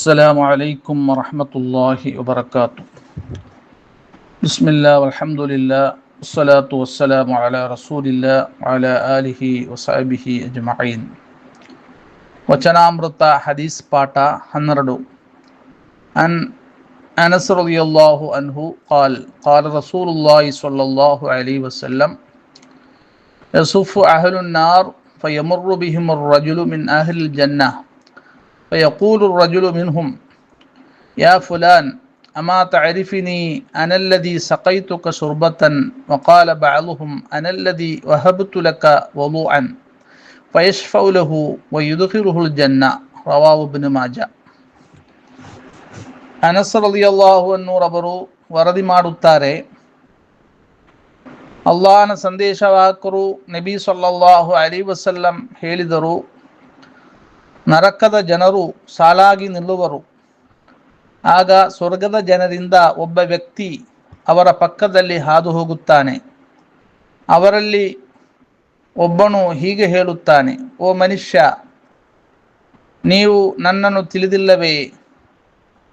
السلام عليكم ورحمة الله وبركاته بسم الله والحمد لله والصلاة والسلام على رسول الله وعلى آله وصحبه أجمعين വചനാമൃത ഹദീസ് പാട്ട ഹന്നറഡു അൻ അനസ് റളിയല്ലാഹു അൻഹു ഖാൽ ഖാല റസൂലുള്ളാഹി സ്വല്ലല്ലാഹു അലൈഹി വസല്ലം യസുഫു അഹ്ലുന്നാർ ഫയമറു ബിഹിമുർ റജുലു മിൻ അഹ്ലിൽ ജന്നഹ് فيقول الرجل منهم يا فلان أما تعرفني أنا الذي سقيتك شربة وقال بعضهم أنا الذي وهبت لك وضوءا فيشفع له ويدخله الجنة رواه ابن ماجه ಅನಸ್ ರಲಿಯಲ್ಲಾಹು ಅನ್ನೂರವರು ವರದಿ ಮಾಡುತ್ತಾರೆ ಅಲ್ಲಾಹನ ಸಂದೇಶವಾಹಕರು ನಬಿ ಸಲ್ಲಲ್ಲಾಹು ಅಲಿ ವಸಲ್ಲಂ ಹೇಳಿದರು ನರಕದ ಜನರು ಸಾಲಾಗಿ ನಿಲ್ಲುವರು. ಆಗ ಸ್ವರ್ಗದ ಜನರಿಂದ ಒಬ್ಬ ವ್ಯಕ್ತಿ ಅವರ ಪಕ್ಕದಲ್ಲಿ ಹಾದು ಹೋಗುತ್ತಾನೆ. ಅವರಲ್ಲಿ ಒಬ್ಬನು ಹೀಗೆ ಹೇಳುತ್ತಾನೆ, ಓ ಮನುಷ್ಯ, ನೀವು ನನ್ನನ್ನು ತಿಳಿದಿಲ್ಲವೇ?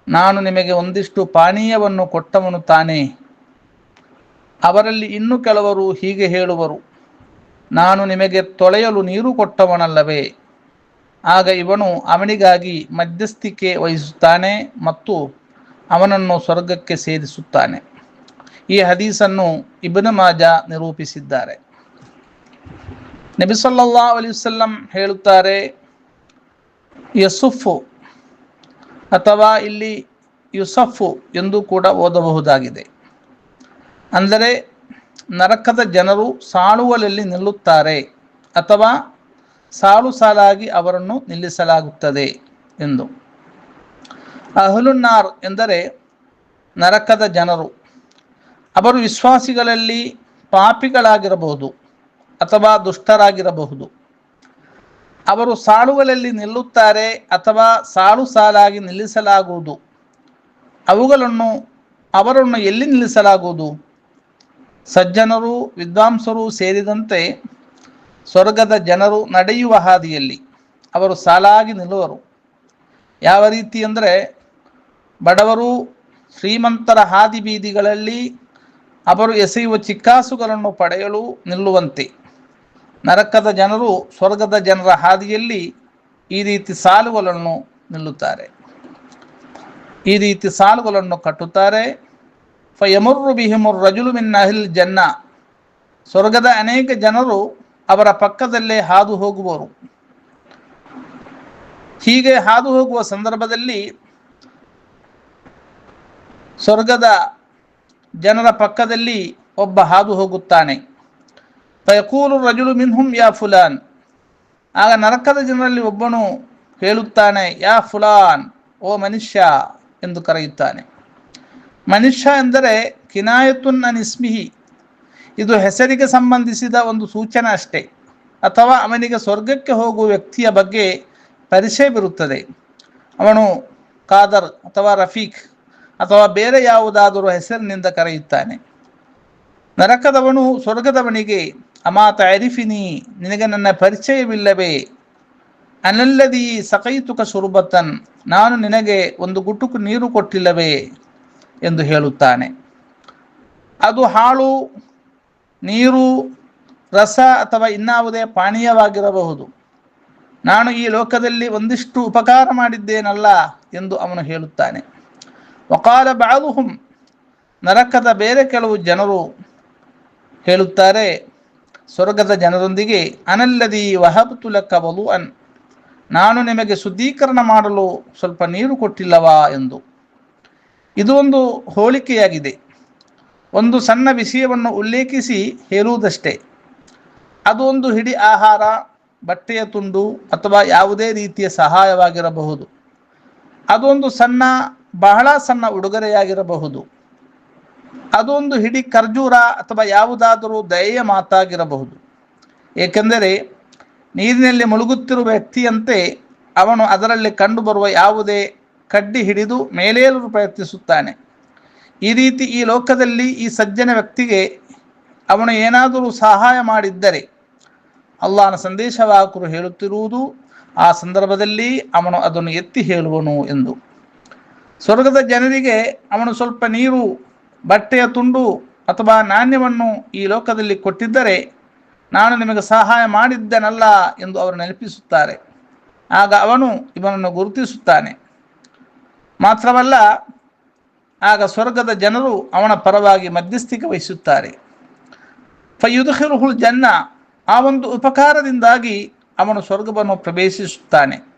ನಾನು ನಿಮಗೆ ಒಂದಿಷ್ಟು ಪಾನೀಯವನ್ನು ಕೊಟ್ಟವನು ತಾನೆ. ಅವರಲ್ಲಿ ಇನ್ನು ಕೆಲವರು ಹೀಗೆ ಹೇಳುವರು, ನಾನು ನಿಮಗೆ ತೊಳೆಯಲು ನೀರು ಕೊಟ್ಟವನಲ್ಲವೇ? ಆಗ ಇವನು ಅವನಿಗಾಗಿ ಮಧ್ಯಸ್ಥಿಕೆ ವಹಿಸುತ್ತಾನೆ ಮತ್ತು ಅವನನ್ನು ಸ್ವರ್ಗಕ್ಕೆ ಸೇರಿಸುತ್ತಾನೆ. ಈ ಹದೀಸನ್ನು ಇಬ್ನ ಮಾಜಾ ನಿರೂಪಿಸಿದ್ದಾರೆ. ನಬಿಸಲ್ಲಾ ಅಲಿಸಲ್ಲಂ ಹೇಳುತ್ತಾರೆ, ಯಸುಫು ಅಥವಾ ಇಲ್ಲಿ ಯುಸಫು ಎಂದು ಕೂಡ ಓದಬಹುದಾಗಿದೆ. ಅಂದರೆ ನರಕದ ಜನರು ಸಾಳುವಲಲ್ಲಿ ನಿಲ್ಲುತ್ತಾರೆ ಅಥವಾ ಸಾಲು ಸಾಲಾಗಿ ಅವರನ್ನು ನಿಲ್ಲಿಸಲಾಗುತ್ತದೆ ಎಂದು. ಅಹಲುನ್ನಾರ್ ಎಂದರೆ ನರಕದ ಜನರು. ಅವರು ವಿಶ್ವಾಸಿಗಳಲ್ಲಿ ಪಾಪಿಗಳಾಗಿರಬಹುದು ಅಥವಾ ದುಷ್ಟರಾಗಿರಬಹುದು. ಅವರು ಸಾಲುಗಳಲ್ಲಿ ನಿಲ್ಲುತ್ತಾರೆ ಅಥವಾ ಸಾಲು ಸಾಲಾಗಿ ನಿಲ್ಲಿಸಲಾಗುವುದು. ಅವುಗಳನ್ನು, ಅವರನ್ನು ಎಲ್ಲಿ ನಿಲ್ಲಿಸಲಾಗುವುದು? ಸಜ್ಜನರು, ವಿದ್ವಾಂಸರು ಸೇರಿದಂತೆ ಸ್ವರ್ಗದ ಜನರು ನಡೆಯುವ ಹಾದಿಯಲ್ಲಿ ಅವರು ಸಾಲಾಗಿ ನಿಲ್ಲುವರು. ಯಾವ ರೀತಿ ಅಂದರೆ ಬಡವರು ಶ್ರೀಮಂತರ ಹಾದಿ ಬೀದಿಗಳಲ್ಲಿ ಅವರು ಎಸೆಯುವ ಚಿಕ್ಕಾಸುಗಳನ್ನು ಪಡೆಯಲು ನಿಲ್ಲುವಂತೆ. ನರಕದ ಜನರು ಸ್ವರ್ಗದ ಜನರ ಹಾದಿಯಲ್ಲಿ ಈ ರೀತಿ ಸಾಲುಗಳನ್ನು ನಿಲ್ಲುತ್ತಾರೆ. ಈ ರೀತಿ ಸಾಲುಗಳನ್ನು ಕಟ್ಟುತ್ತಾರೆ. ಫಯಮುರ್ರು ಬಿಹಿಮುರ್ ರಜುಲು ಮಿನ್ ಅಹಿಲ್ ಜನ್ನ. ಸ್ವರ್ಗದ ಅನೇಕ ಜನರು ಅವರ ಪಕ್ಕದಲ್ಲೇ ಹಾದು ಹೋಗುವರು ಹೀಗೆ ಹಾದು ಹೋಗುವ ಸಂದರ್ಭದಲ್ಲಿ ಸ್ವರ್ಗದ ಜನರ ಪಕ್ಕದಲ್ಲಿ ಒಬ್ಬ ಹಾದು ಹೋಗುತ್ತಾನೆ. ಫಯಕೂಲು ರಜುಲು ಮಿನ್ಹುಂ ಯಾ ಫುಲಾನ್. ಆಗ ನರಕದ ಜನರಲ್ಲಿ ಒಬ್ಬನು ಹೇಳುತ್ತಾನೆ, ಯಾ ಫುಲಾನ್, ಓ ಮನುಷ್ಯ ಎಂದು ಕರೆಯುತ್ತಾನೆ. ಮನುಷ್ಯ ಎಂದರೆ ಕಿನಾಯತುನ್ ಅನಿಸ್ಮಿಹಿ. ಇದು ಹೆಸರಿಗೆ ಸಂಬಂಧಿಸಿದ ಒಂದು ಸೂಚನೆ ಅಷ್ಟೇ. ಅಥವಾ ಅವನಿಗೆ ಸ್ವರ್ಗಕ್ಕೆ ಹೋಗುವ ವ್ಯಕ್ತಿಯ ಬಗ್ಗೆ ಪರಿಚಯ ಬರುತ್ತದೆ. ಅವನು ಖಾದರ್ ಅಥವಾ ರಫೀಕ್ ಅಥವಾ ಬೇರೆ ಯಾವುದಾದರೂ ಹೆಸರಿನಿಂದ ಕರೆಯುತ್ತಾನೆ. ನರಕದವನು ಸ್ವರ್ಗದವನಿಗೆ ಅಮಾತ ಅರಿಫಿನಿ ನಿನಗೆ ನನ್ನ ಪರಿಚಯವಿಲ್ಲವೇ? ಅನಲ್ಲದಿ ಸಕೈತುಕ ಸುರುಬತ್ತನ್ ನಾನು ನಿನಗೆ ಒಂದು ಗುಟುಕು ನೀರು ಕೊಟ್ಟಿಲ್ಲವೇ? ಎಂದು ಹೇಳುತ್ತಾನೆ. ಅದು ಹಾಳು ನೀರು, ರಸ ಅಥವಾ ಇನ್ನಾವುದೇ ಪಾನೀಯವಾಗಿರಬಹುದು. ನಾನು ಈ ಲೋಕದಲ್ಲಿ ಒಂದಿಷ್ಟು ಉಪಕಾರ ಮಾಡಿದ್ದೇನಲ್ಲ ಎಂದು ಅವನು ಹೇಳುತ್ತಾನೆ. ವಕಾಲ ಬಾಳುಹುಂ ನರಕದ ಬೇರೆ ಕೆಲವು ಜನರು ಹೇಳುತ್ತಾರೆ, ಸ್ವರ್ಗದ ಜನರೊಂದಿಗೆ, ಅನಲ್ಲದಿ ವಹಬ್ತುಲಕ್ಕ ವಲು ಅನ್ ನಾನು ನಿಮಗೆ ಶುದ್ಧೀಕರಣ ಮಾಡಲು ಸ್ವಲ್ಪ ನೀರು ಕೊಟ್ಟಿಲ್ಲವಾ ಎಂದು. ಇದು ಒಂದು ಹೋಲಿಕೆಯಾಗಿದೆ. ಒಂದು ಸಣ್ಣ ವಿಷಯವನ್ನು ಉಲ್ಲೇಖಿಸಿ ಹೇಳುವುದಷ್ಟೇ. ಅದು ಒಂದು ಹಿಡಿ ಆಹಾರ, ಬಟ್ಟೆಯ ತುಂಡು ಅಥವಾ ಯಾವುದೇ ರೀತಿಯ ಸಹಾಯವಾಗಿರಬಹುದು. ಅದೊಂದು ಸಣ್ಣ, ಬಹಳ ಸಣ್ಣ ಉಡುಗೊರೆಯಾಗಿರಬಹುದು. ಅದೊಂದು ಹಿಡಿ ಖರ್ಜೂರ ಅಥವಾ ಯಾವುದಾದರೂ ದಯೆಯ ಮಾತಾಗಿರಬಹುದು. ಏಕೆಂದರೆ ನೀರಿನಲ್ಲಿ ಮುಳುಗುತ್ತಿರುವ ವ್ಯಕ್ತಿಯಂತೆ ಅವನು ಅದರಲ್ಲಿ ಕಂಡುಬರುವ ಯಾವುದೇ ಕಡ್ಡಿ ಹಿಡಿದು ಮೇಲೇರಲು ಪ್ರಯತ್ನಿಸುತ್ತಾನೆ. ಈ ರೀತಿ ಈ ಲೋಕದಲ್ಲಿ ಈ ಸಜ್ಜನ ವ್ಯಕ್ತಿಗೆ ಅವನು ಏನಾದರೂ ಸಹಾಯ ಮಾಡಿದ್ದರೆ ಅಲ್ಲಾಹನ ಸಂದೇಶವಾಹಕರು ಹೇಳುತ್ತಿರುವುದು ಆ ಸಂದರ್ಭದಲ್ಲಿ ಅವನು ಅದನ್ನು ಎತ್ತಿ ಹೇಳುವನು ಎಂದು. ಸ್ವರ್ಗದ ಜನರಿಗೆ ಅವನು ಸ್ವಲ್ಪ ನೀರು, ಬಟ್ಟೆಯ ತುಂಡು ಅಥವಾ ನಾಣ್ಯವನ್ನು ಈ ಲೋಕದಲ್ಲಿ ಕೊಟ್ಟಿದ್ದರೆ ನಾನು ನಿಮಗೆ ಸಹಾಯ ಮಾಡಿದ್ದನಲ್ಲ ಎಂದು ಅವರು ನೆನಪಿಸುತ್ತಾರೆ. ಆಗ ಅವನು ಇವನನ್ನು ಗುರುತಿಸುತ್ತಾನೆ. ಮಾತ್ರವಲ್ಲ ಆಗ ಸ್ವರ್ಗದ ಜನರು ಅವನ ಪರವಾಗಿ ಮಧ್ಯಸ್ಥಿಕೆ ವಹಿಸುತ್ತಾರೆ. ಫಯುದ್ಖಿರುಹುಲ್ ಜನ್ನ ಆ ಒಂದು ಉಪಕಾರದಿಂದಾಗಿ ಅವನು ಸ್ವರ್ಗವನ್ನು ಪ್ರವೇಶಿಸುತ್ತಾನೆ.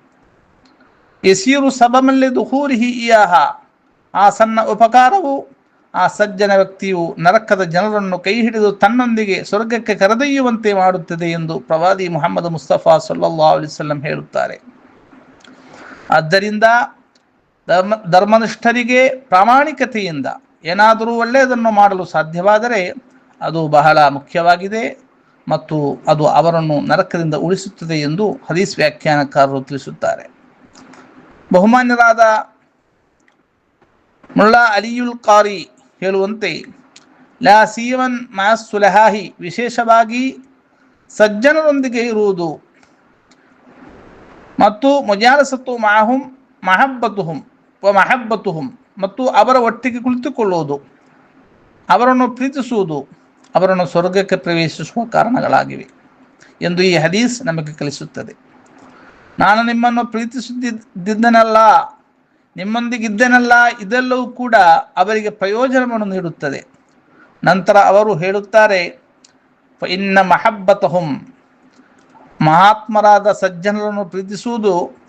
ಎಸೀರು ಸಬಮಲ್ಲಿ ದುಹೂರಿಹಿ ಇಯಾಹ. ಆ ಸಣ್ಣ ಉಪಕಾರವು ಆ ಸಜ್ಜನ ವ್ಯಕ್ತಿಯು ನರಕದ ಜನರನ್ನು ಕೈ ಹಿಡಿದು ತನ್ನೊಂದಿಗೆ ಸ್ವರ್ಗಕ್ಕೆ ಕರೆದೊಯ್ಯುವಂತೆ ಮಾಡುತ್ತದೆ ಎಂದು ಪ್ರವಾದಿ ಮುಹಮ್ಮದ್ ಮುಸ್ತಫಾ ಸಲ್ಲಾ ಅಲಿಸಲ್ಲಂ ಹೇಳುತ್ತಾರೆ. ಆದ್ದರಿಂದ ಧರ್ಮ, ಧರ್ಮನಿಷ್ಠರಿಗೆ ಪ್ರಾಮಾಣಿಕತೆಯಿಂದ ಏನಾದರೂ ಒಳ್ಳೆಯದನ್ನು ಮಾಡಲು ಸಾಧ್ಯವಾದರೆ ಅದು ಬಹಳ ಮುಖ್ಯವಾಗಿದೆ ಮತ್ತು ಅದು ಅವರನ್ನು ನರಕದಿಂದ ಉಳಿಸುತ್ತದೆ ಎಂದು ಹದೀಸ್ ವ್ಯಾಖ್ಯಾನಕಾರರು ತಿಳಿಸುತ್ತಾರೆ. ಬಹುಮಾನ್ಯರಾದ ಮುಲ್ಲಾ ಅಲಿಯುಲ್ ಕಾರಿ ಹೇಳುವಂತೆ, ಲಾ ಸೀವನ್ ಸುಲಹಾಹಿ ವಿಶೇಷವಾಗಿ ಸಜ್ಜನರೊಂದಿಗೆ ಇರುವುದು ಮತ್ತು ಮುಜಾಲಸತ್ತು ಮಾಹುಂ, ಮಹಬ್ಬತುಹುಂ ವ ಮಹಬ್ಬತುಹುಂ ಮತ್ತು ಅವರ ಒಟ್ಟಿಗೆ ಕುಳಿತುಕೊಳ್ಳುವುದು, ಅವರನ್ನು ಪ್ರೀತಿಸುವುದು, ಅವರನ್ನು ಸ್ವರ್ಗಕ್ಕೆ ಪ್ರವೇಶಿಸುವ ಕಾರಣಗಳಾಗಿವೆ ಎಂದು ಈ ಹದೀಸ್ ನಮಗೆ ಕಲಿಸುತ್ತದೆ. ನಾನು ನಿಮ್ಮನ್ನು ಪ್ರೀತಿಸುತ್ತಿದ್ದನಲ್ಲ, ನಿಮ್ಮೊಂದಿಗಿದ್ದನಲ್ಲ, ಇದೆಲ್ಲವೂ ಕೂಡ ಅವರಿಗೆ ಪ್ರಯೋಜನವನ್ನು ನೀಡುತ್ತದೆ. ನಂತರ ಅವರು ಹೇಳುತ್ತಾರೆ ಇನ್ನ ಮಹಬ್ಬತಹುಂ. ಮಹಾತ್ಮರಾದ ಸಜ್ಜನರನ್ನು ಪ್ರೀತಿಸುವುದು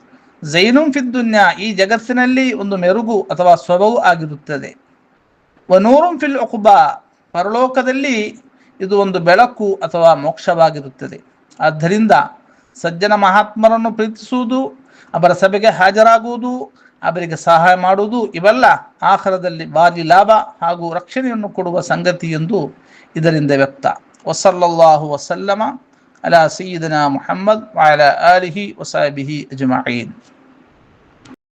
ಜೈನುಂ ಫಿದ್ದುನ್ಯ ಈ ಜಗತ್ತಿನಲ್ಲಿ ಒಂದು ಮೆರುಗು ಅಥವಾ ಸ್ವಭವು ಆಗಿರುತ್ತದೆ. ವನೂರುಂ ಫಿಲ್ ಒಕುಬಾ ಪರಲೋಕದಲ್ಲಿ ಇದು ಒಂದು ಬೆಳಕು ಅಥವಾ ಮೋಕ್ಷವಾಗಿರುತ್ತದೆ. ಆದ್ದರಿಂದ ಸಜ್ಜನ ಮಹಾತ್ಮರನ್ನು ಪ್ರೀತಿಸುವುದು, ಅವರ ಸಭೆಗೆ ಹಾಜರಾಗುವುದು, ಅವರಿಗೆ ಸಹಾಯ ಮಾಡುವುದು, ಇವೆಲ್ಲ ಆಹಾರದಲ್ಲಿ ಭಾರಿ ಲಾಭ ಹಾಗೂ ರಕ್ಷಣೆಯನ್ನು ಕೊಡುವ ಸಂಗತಿ ಎಂದು ಇದರಿಂದ ವ್ಯಕ್ತ. ವಸಲ್ಲಾಹು ವಸಲ್ಲಮ ಅಲಾ ಸೀದನ ಮುಹಮ್ಮದ್ ಅಲಾ ಅಲಿಹಿ ವಸಾಬಿಹಿ ಅಜ್ಮঈನ್.